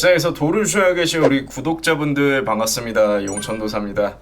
시장에서 도를 주셔야 계신 우리 구독자분들 반갑습니다. 용천도사입니다.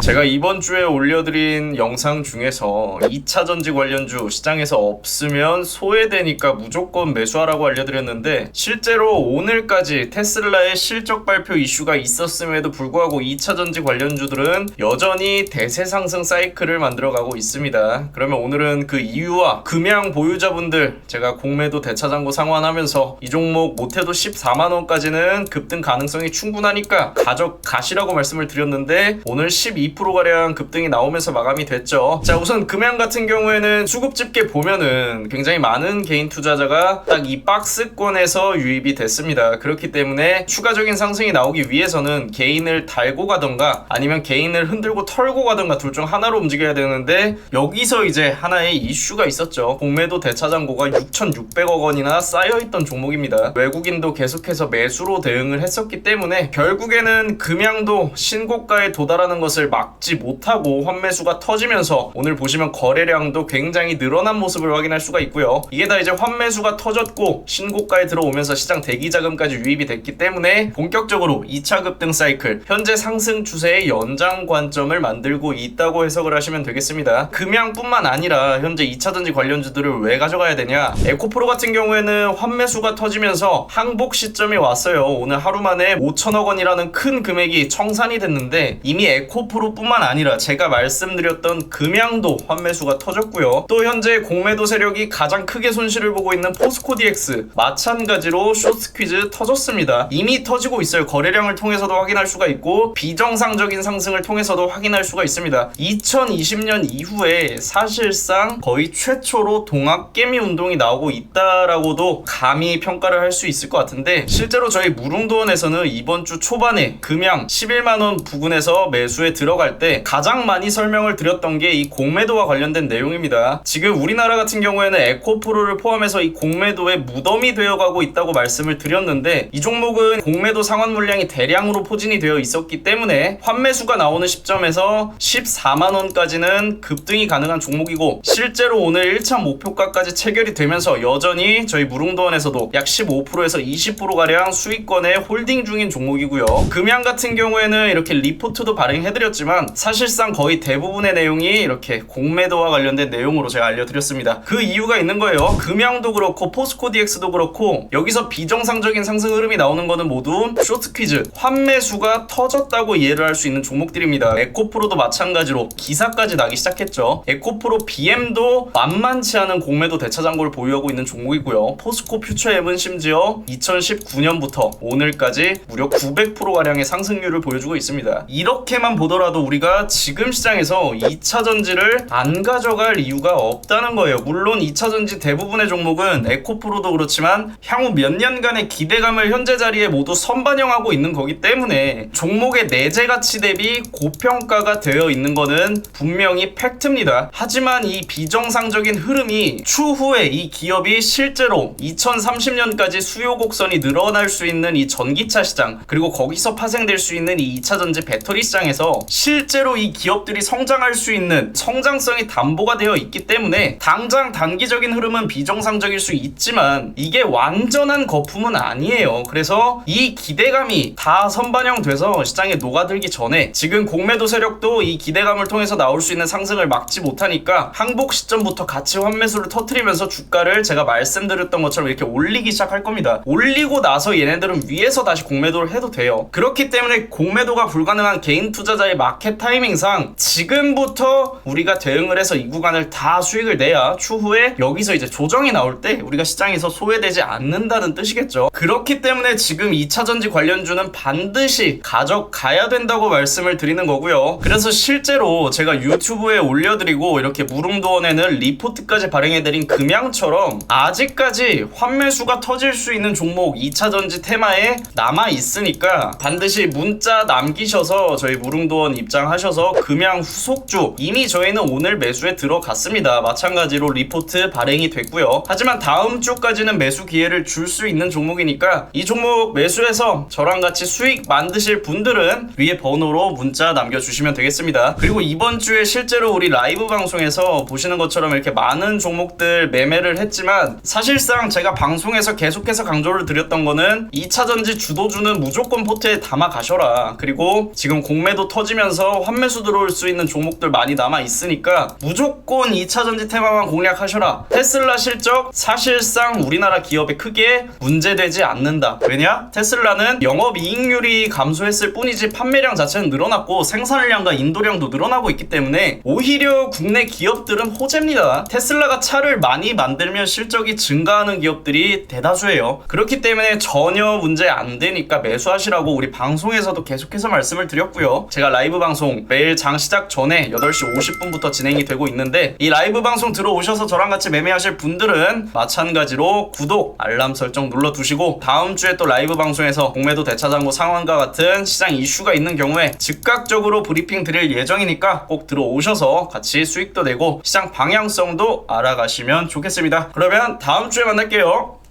제가 이번 주에 올려드린 영상 중에서 2차 전지 관련주 시장에서 없으면 소외되니까 무조건 매수하라고 알려드렸는데 실제로 오늘까지 테슬라의 실적 발표 이슈가 있었음에도 불구하고 2차 전지 관련주들은 여전히 대세 상승 사이클을 만들어가고 있습니다. 그러면 오늘은 그 이유와 금양 보유자분들 제가 공매도 대차장고 상환하면서 이 종목 못해도 14만원까지는 급등 가능성이 충분하니까 가져 가시라고 말씀을 드렸는데 오늘 12% 가량 급등이 나오면서 마감이 됐죠. 자, 우선 금양 같은 경우에는 수급 집계 보면은 굉장히 많은 개인 투자자가 딱 이 박스권에서 유입이 됐습니다. 그렇기 때문에 추가적인 상승이 나오기 위해서는 개인을 달고 가던가 아니면 개인을 흔들고 털고 가던가 둘 중 하나로 움직여야 되는데 여기서 이제 하나의 이슈가 있었죠. 공매도 대차장고가 6,600억 원이나 쌓여있던 종목입니다. 외국인도 계속해서 매수로 대응을 했었기 때문에 결국에는 금양도 신고가에 도달하는 것을 막지 못하고 환매수가 터지면서 오늘 보시면 거래량도 굉장히 늘어난 모습을 확인할 수가 있고요. 이게 다 이제 환매수가 터졌고 신고가에 들어오면서 시장 대기 자금까지 유입이 됐기 때문에 본격적으로 2차 급등 사이클 현재 상승 추세의 연장 관점을 만들고 있다고 해석을 하시면 되겠습니다. 금양뿐만 아니라 현재 2차 전지 관련주들을 왜 가져가야 되냐? 에코프로 같은 경우에는 환매수가 터지면서 항복 시점이 왔어요. 오늘 하루 만에 5천억 원이라는 큰 금액이 청산이 됐는데 이미 에코프로 뿐만 아니라 제가 말씀드렸던 금양도 환매수가 터졌고요. 또 현재 공매도 세력이 가장 크게 손실을 보고 있는 포스코 DX 마찬가지로 쇼트 퀴즈 터졌습니다. 이미 터지고 있어요. 거래량을 통해서도 확인할 수가 있고 비정상적인 상승을 통해서도 확인할 수가 있습니다. 2020년 이후에 사실상 거의 최초로 동학개미 운동이 나오고 있다라고도 감히 평가를 할 수 있을 것 같은데 실제로 저희 무릉도원에서는 이번 주 초반에 금양 11만 원 부근에서 매수에 들어 갈 때 가장 많이 설명을 드렸던 게 이 공매도와 관련된 내용입니다. 지금 우리나라 같은 경우에는 에코프로를 포함해서 이 공매도의 무덤이 되어가고 있다고 말씀을 드렸는데 이 종목은 공매도 상환 물량이 대량으로 포진이 되어 있었기 때문에 환매수가 나오는 시점에서 14만 원까지는 급등이 가능한 종목이고 실제로 오늘 1차 목표가까지 체결이 되면서 여전히 저희 무릉도원에서도 약 15%에서 20% 가량 수익권에 홀딩 중인 종목이고요. 금양 같은 경우에는 이렇게 리포트도 발행해 드렸지만 사실상 거의 대부분의 내용이 이렇게 공매도와 관련된 내용으로 제가 알려드렸습니다. 그 이유가 있는 거예요. 금양도 그렇고 포스코 DX도 그렇고 여기서 비정상적인 상승 흐름이 나오는 거는 모두 쇼트 퀴즈 환매수가 터졌다고 이해를 할 수 있는 종목들입니다. 에코프로도 마찬가지로 기사까지 나기 시작했죠. 에코프로 BM도 만만치 않은 공매도 대차장고를 보유하고 있는 종목이고요. 포스코 퓨처엠은 심지어 2019년부터 오늘까지 무려 900%가량의 상승률을 보여주고 있습니다. 이렇게만 보더라도 우리가 지금 시장에서 2차 전지를 안 가져갈 이유가 없다는 거예요. 물론 2차 전지 대부분의 종목은 에코프로도 그렇지만 향후 몇 년간의 기대감을 현재 자리에 모두 선반영하고 있는 거기 때문에 종목의 내재 가치 대비 고평가가 되어 있는 거는 분명히 팩트입니다. 하지만 이 비정상적인 흐름이 추후에 이 기업이 실제로 2030년까지 수요 곡선이 늘어날 수 있는 이 전기차 시장 그리고 거기서 파생될 수 있는 이 2차 전지 배터리 시장에서 실제로 이 기업들이 성장할 수 있는 성장성이 담보가 되어 있기 때문에 당장 단기적인 흐름은 비정상적일 수 있지만 이게 완전한 거품은 아니에요. 그래서 이 기대감이 다 선반영돼서 시장에 녹아들기 전에 지금 공매도 세력도 이 기대감을 통해서 나올 수 있는 상승을 막지 못하니까 항복 시점부터 같이 환매수를 터트리면서 주가를 제가 말씀드렸던 것처럼 이렇게 올리기 시작할 겁니다. 올리고 나서 얘네들은 위에서 다시 공매도를 해도 돼요. 그렇기 때문에 공매도가 불가능한 개인 투자자의 마켓 타이밍상 지금부터 우리가 대응을 해서 이 구간을 다 수익을 내야 추후에 여기서 이제 조정이 나올 때 우리가 시장에서 소외되지 않는다는 뜻이겠죠. 그렇기 때문에 지금 2차 전지 관련주는 반드시 가져가야 된다고 말씀을 드리는 거고요. 그래서 실제로 제가 유튜브에 올려드리고 이렇게 무릉도원에는 리포트까지 발행해드린 금양처럼 아직까지 환매수가 터질 수 있는 종목 2차 전지 테마에 남아 있으니까 반드시 문자 남기셔서 저희 무릉도원 한번 입장하셔서 금양 후속주 이미 저희는 오늘 매수에 들어갔습니다. 마찬가지로 리포트 발행이 됐고요. 하지만 다음 주까지는 매수 기회를 줄 수 있는 종목이니까 이 종목 매수해서 저랑 같이 수익 만드실 분들은 위에 번호로 문자 남겨주시면 되겠습니다. 그리고 이번 주에 실제로 우리 라이브 방송에서 보시는 것처럼 이렇게 많은 종목들 매매를 했지만 사실상 제가 방송에서 계속해서 강조를 드렸던 거는 2차 전지 주도주는 무조건 포트에 담아 가셔라. 그리고 지금 공매도 터지면 서 환매수 들어올 수 있는 종목들 많이 남아 있으니까 무조건 2차 전지 테마만 공략하셔라. 테슬라 실적 사실상 우리나라 기업에 크게 문제되지 않는다. 왜냐? 테슬라는 영업 이익률이 감소했을 뿐이지 판매량 자체는 늘어났고 생산량과 인도량도 늘어나고 있기 때문에 오히려 국내 기업들은 호재입니다. 테슬라가 차를 많이 만들면 실적이 증가하는 기업들이 대다수예요. 그렇기 때문에 전혀 문제 안 되니까 매수하시라고 우리 방송에서도 계속해서 말씀을 드렸고요. 제가 라이브 방송 매일 장 시작 전에 8시 50분부터 진행이 되고 있는데 이 라이브 방송 들어오셔서 저랑 같이 매매하실 분들은 마찬가지로 구독, 알람 설정 눌러두시고 다음 주에 또 라이브 방송에서 공매도 대차장고 상황과 같은 시장 이슈가 있는 경우에 즉각적으로 브리핑 드릴 예정이니까 꼭 들어오셔서 같이 수익도 내고 시장 방향성도 알아가시면 좋겠습니다. 그러면 다음 주에 만날게요.